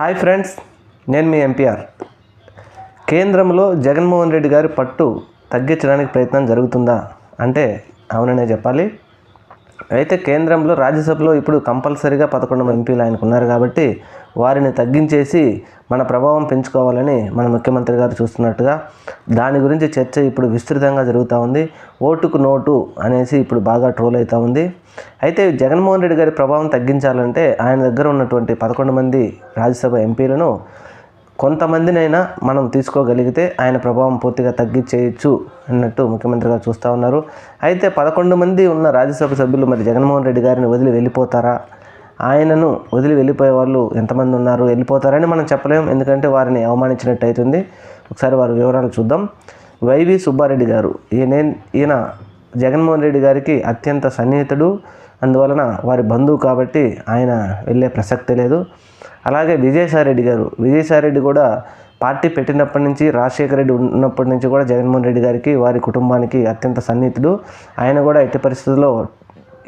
Hi friends నేను మీ MPR. కేంద్రంలో జగన్మోహన్ రెడ్డి గారి పట్టు తగ్గించడానికి ప్రయత్నం జరుగుతుందా అంటే అవుననే చెప్పాలి. అయితే కేంద్రంలో రాజ్యసభలో ఇప్పుడు కంపల్సరీగా పదకొండు మంది ఎంపీలు ఆయనకు ఉన్నారు కాబట్టి వారిని తగ్గించేసి మన ప్రభావం పెంచుకోవాలని మన ముఖ్యమంత్రి గారు చూస్తున్నట్టుగా దాని గురించి చర్చ ఇప్పుడు విస్తృతంగా జరుగుతూ ఉంది. ఓటుకు నోటు అనేసి ఇప్పుడు బాగా ట్రోల్ అవుతూ ఉంది. అయితే జగన్మోహన్ రెడ్డి గారి ప్రభావం తగ్గించాలంటే ఆయన దగ్గర ఉన్నటువంటి పదకొండు మంది రాజ్యసభ ఎంపీలను కొంతమందినైనా మనం తీసుకోగలిగితే ఆయన ప్రభావం పూర్తిగా తగ్గించేయచ్చు అన్నట్టు ముఖ్యమంత్రి గారు చూస్తూ ఉన్నారు. అయితే పదకొండు మంది ఉన్న రాజ్యసభ సభ్యులు మరి జగన్మోహన్ రెడ్డి గారిని వదిలి వెళ్ళిపోతారా? ఆయనను వదిలి వెళ్ళిపోయే వాళ్ళు ఎంతమంది ఉన్నారు వెళ్ళిపోతారని మనం చెప్పలేం. ఎందుకంటే వారిని అవమానించినట్టు అవుతుంది ఒకసారి వారి వివరాలు చూద్దాం. వైవి సుబ్బారెడ్డి గారు ఈయన ఈయన జగన్మోహన్ రెడ్డి గారికి అత్యంత సన్నిహితుడు. అందువలన వారి బంధువు కాబట్టి ఆయన వెళ్ళే ప్రసక్తి లేదు. అలాగే విజయసాయిరెడ్డి గారు విజయసాయిరెడ్డి కూడా పార్టీ పెట్టినప్పటి నుంచి రాజశేఖర రెడ్డి ఉన్నప్పటి నుంచి కూడా జగన్మోహన్ రెడ్డి గారికి వారి కుటుంబానికి అత్యంత సన్నిహితుడు. ఆయన కూడా ఎట్టి పరిస్థితుల్లో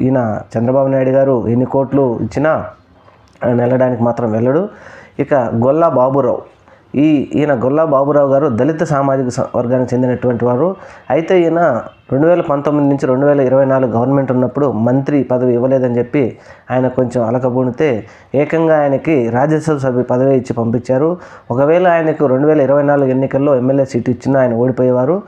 ఈయన చంద్రబాబు నాయుడు గారు ఎన్ని కోట్లు ఇచ్చినా ఆయన వెళ్ళడానికి మాత్రం వెళ్ళడు. ఇక గొల్లా బాబురావు. ఈ ఈయన గొల్లా బాబురావు గారు దళిత సామాజిక స- వర్గానికి చెందినటువంటి వారు. అయితే ఈయన రెండు వేల పంతొమ్మిది నుంచి రెండు వేల ఇరవై నాలుగు గవర్నమెంట్ ఉన్నప్పుడు మంత్రి పదవి ఇవ్వలేదని చెప్పి ఆయన కొంచెం అలకబూనితే ఏకంగా ఆయనకి రాజ్యసభ సభ్య పదవి ఇచ్చి పంపించారు. ఒకవేళ ఆయనకు రెండు వేల ఇరవై నాలుగు ఎన్నికల్లో ఎమ్మెల్యే సీటు ఇచ్చినా ఆయన ఓడిపోయేవారు.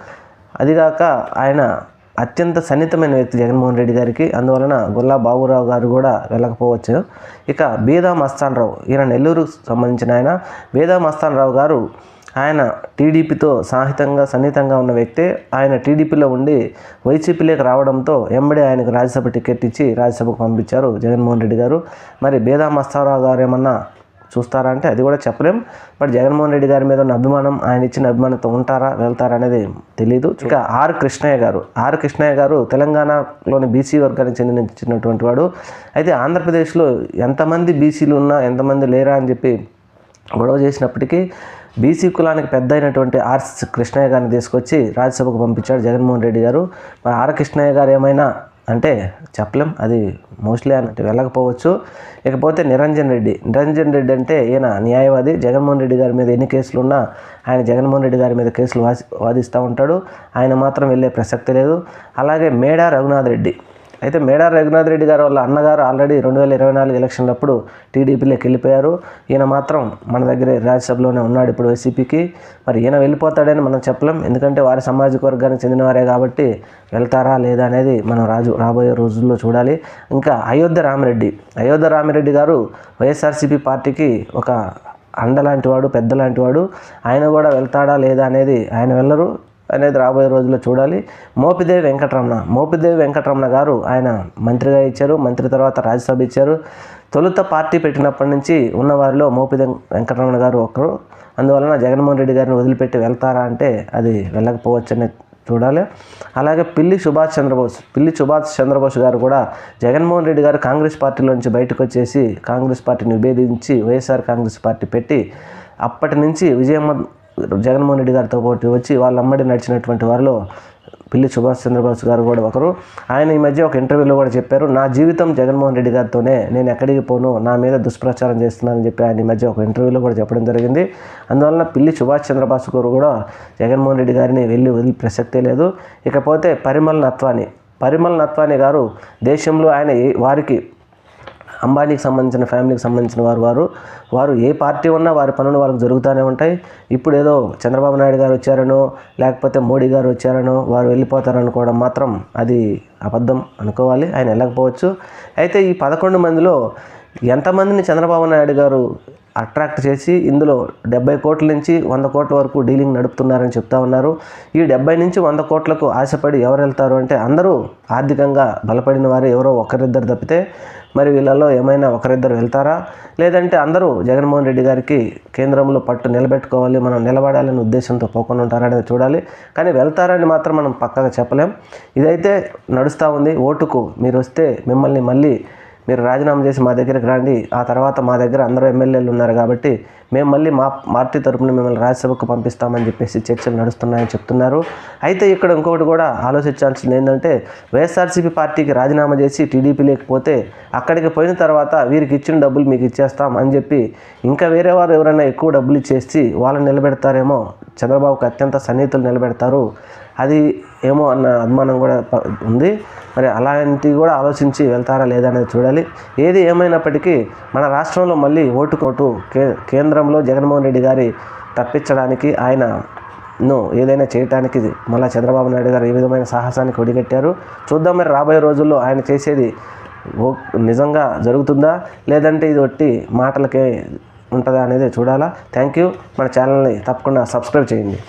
అదిగాక ఆయన అత్యంత సన్నిహితమైన వ్యక్తి జగన్మోహన్ రెడ్డి గారికి. అందువలన గొల్లా బాబురావు గారు కూడా వెళ్ళకపోవచ్చు. ఇక బీదా మస్తానరావు ఈయన నెల్లూరుకు సంబంధించిన ఆయన. బీదా మస్తానరావు గారు ఆయన టీడీపీతో సాహితంగా సన్నిహితంగా ఉన్న వ్యక్తే. ఆయన టీడీపీలో ఉండి వైసీపీలోకి రావడంతో ఎంబడి ఆయనకు రాజ్యసభ టికెట్ ఇచ్చి రాజ్యసభకు పంపించారు జగన్మోహన్ రెడ్డి గారు. మరి బేదా మస్తారావు గారు ఏమన్నా చూస్తారా అంటే అది కూడా చెప్పలేం. బట్ జగన్మోహన్ రెడ్డి గారి మీద ఉన్న అభిమానం ఆయన ఇచ్చిన అభిమానంతో ఉంటారా వెళ్తారా అనేది తెలియదు ఇక ఆర్ కృష్ణయ్య గారు ఆర్ కృష్ణయ్య గారు తెలంగాణలోని బీసీ వర్గానికి చెందినటువంటి వాడు. అయితే ఆంధ్రప్రదేశ్లో ఎంతమంది బీసీలు ఉన్నా ఎంతమంది లేరా అని చెప్పి గొడవ చేసినప్పటికీ బీసీ కులానికి పెద్ద అయినటువంటి ఆర్ కృష్ణయ్య గారిని తీసుకొచ్చి రాజ్యసభకు పంపించాడు జగన్మోహన్ రెడ్డి గారు. మరి ఆర్ కృష్ణయ్య గారు ఏమైనా అంటే చెప్పలేం అది మోస్ట్లీ అన్నట్టు వెళ్ళకపోవచ్చు. ఇకపోతే నిరంజన్ రెడ్డి నిరంజన్ రెడ్డి అంటే ఈయన న్యాయవాది. జగన్మోహన్ రెడ్డి గారి మీద ఎన్ని కేసులు ఉన్నా ఆయన జగన్మోహన్ రెడ్డి గారి మీద కేసులు వాసి వాదిస్తూ ఉంటాడు. ఆయన మాత్రం వెళ్ళే ప్రసక్తి లేదు. అలాగే మేడా రఘునాథ్ రెడ్డి అయితే మేడా రఘునాథ్ రెడ్డి గారు వాళ్ళ అన్నగారు ఆల్రెడీ రెండు వేల ఇరవై నాలుగు ఎలక్షన్లప్పుడు టీడీపీలోకి వెళ్ళిపోయారు. ఈయన మాత్రం మన దగ్గరే రాజ్యసభలోనే ఉన్నాడు ఇప్పుడు వైసీపీకి. మరి ఈయన వెళ్ళిపోతాడని మనం చెప్పలేం. ఎందుకంటే వారి సామాజిక వర్గానికి చెందినవారే కాబట్టి వెళ్తారా లేదా అనేది మనం రాజు రాబోయే రోజుల్లో చూడాలి. ఇంకా అయోధ్య రామిరెడ్డి అయోధ్య రామిరెడ్డి గారు వైఎస్ఆర్సీపీ పార్టీకి ఒక అండ లాంటివాడు పెద్ద వాడు ఆయన కూడా వెళ్తాడా లేదా అనేది ఆయన వెళ్ళరు. అనేది రాబోయే రోజుల్లో చూడాలి. మోపిదేవి వెంకటరమణ. మోపిదేవి వెంకటరమణ గారు ఆయన మంత్రిగా ఇచ్చారు. మంత్రి తర్వాత రాజ్యసభ ఇచ్చారు. తొలుత పార్టీ పెట్టినప్పటి నుంచి ఉన్నవారిలో మోపిదే వెంకటరమణ గారు ఒకరు. అందువలన జగన్మోహన్ రెడ్డి గారిని వదిలిపెట్టి వెళ్తారా అంటే అది వెళ్ళకపోవచ్చని చూడాలి. అలాగే పిల్లి సుభాష్ చంద్రబోస్ పిల్లి సుభాష్ చంద్రబోస్ గారు కూడా జగన్మోహన్ రెడ్డి గారు కాంగ్రెస్ పార్టీలో నుంచి బయటకు వచ్చేసి కాంగ్రెస్ పార్టీని విభేదించి వైఎస్ఆర్ కాంగ్రెస్ పార్టీ పెట్టి అప్పటి నుంచి విజయమ్మ జగన్మోహన్ రెడ్డి గారితో పాటు వచ్చి వాళ్ళ అమ్మడి నడిచినటువంటి వారిలో పిల్లి సుభాష్ చంద్రబోస్ గారు కూడా ఒకరు. ఆయన ఈ మధ్య ఒక ఇంటర్వ్యూలో కూడా చెప్పారు నా జీవితం జగన్మోహన్ రెడ్డి గారితోనే నేను ఎక్కడికి పోను నా మీద దుష్ప్రచారం చేస్తున్నానని చెప్పి ఆయన ఈ మధ్య ఒక ఇంటర్వ్యూలో కూడా చెప్పడం జరిగింది. అందువలన పిల్లి సుభాష్ చంద్రబోస్ గారు కూడా జగన్మోహన్ రెడ్డి గారిని వెళ్ళి వదిలి ప్రసక్తే లేదు. ఇకపోతే పరిమల్ నత్వాని పరిమల్ నత్వాని గారు దేశంలో ఆయన వారికి అంబానీకి సంబంధించిన ఫ్యామిలీకి సంబంధించిన వారు వారు వారు ఏ పార్టీ ఉన్నా వారి పనులు వాళ్ళకి జరుగుతూనే ఉంటాయి. ఇప్పుడు ఏదో చంద్రబాబు నాయుడు గారు వచ్చారనో లేకపోతే మోడీ గారు వచ్చారనో వారు వెళ్ళిపోతారనుకోవడం మాత్రం అది అబద్ధం అనుకోవాలి. ఆయన వెళ్ళకపోవచ్చు. అయితే ఈ పదకొండు మందిలో ఎంతమందిని చంద్రబాబు నాయుడు గారు అట్రాక్ట్ చేసి ఇందులో డెబ్బై కోట్ల నుంచి వంద కోట్ల వరకు డీలింగ్ నడుపుతున్నారని చెప్తా ఉన్నారు. ఈ డెబ్బై నుంచి వంద కోట్లకు ఆశపడి ఎవరు వెళ్తారు అంటే అందరూ ఆర్థికంగా బలపడిన వారు ఎవరో ఒకరిద్దరు తప్పితే మరి వీళ్ళలో ఏమైనా ఒకరిద్దరు వెళ్తారా? లేదంటే అందరూ జగన్మోహన్ రెడ్డి గారికి కేంద్రంలో పట్టు నిలబెట్టుకోవాలి మనం నిలబడాలనే ఉద్దేశంతో పోకుండా ఉంటారనేది చూడాలి. కానీ వెళ్తారని మాత్రం మనం పక్కగా చెప్పలేం. ఇదైతే నడుస్తూ ఉంది. ఓటుకు మీరు వస్తే మిమ్మల్ని మళ్ళీ మీరు రాజీనామా చేసి మా దగ్గరికి రండి. ఆ తర్వాత మా దగ్గర అందరూ ఎమ్మెల్యేలు ఉన్నారు కాబట్టి మేము మళ్ళీ మా పార్టీ తరపున మిమ్మల్ని రాజ్యసభకు పంపిస్తామని చెప్పేసి చర్చలు నడుస్తున్నాయని చెప్తున్నారు. అయితే ఇక్కడ ఇంకొకటి కూడా ఆలోచించాల్సింది ఏంటంటే వైఎస్ఆర్సీపీ పార్టీకి రాజీనామా చేసి టీడీపీ లేకపోతే అక్కడికి పోయిన తర్వాత వీరికి ఇచ్చిన డబ్బులు మీకు ఇచ్చేస్తాం అని చెప్పి ఇంకా వేరే వారు ఎవరైనా ఎక్కువ డబ్బులు ఇచ్చేసి వాళ్ళని నిలబెడతారేమో చంద్రబాబుకి అత్యంత సన్నిహితులు నిలబెడతారు. అది ఏమో అన్న అనుమానం కూడా ఉంది. మరి అలాంటివి కూడా ఆలోచించి వెళ్తారా లేదా అనేది చూడాలి. ఏది ఏమైనప్పటికీ మన రాష్ట్రంలో మళ్ళీ ఓటుకోటు కే కేంద్రంలో జగన్మోహన్ రెడ్డి గారి తప్పించడానికి ఆయన ను ఏదైనా చేయటానికి మళ్ళీ చంద్రబాబు నాయుడు గారు ఏ విధమైన సాహసానికి ఒడిగట్టారు. చూద్దాం మరి రాబోయే రోజుల్లో ఆయన చేసేది ఓ నిజంగా జరుగుతుందా? లేదంటే ఇది ఒట్టి మాటలకే ఉంటుందా అనేది చూడాలా. థ్యాంక్ యూ మన ఛానల్ని తప్పకుండా సబ్స్క్రైబ్ చేయండి.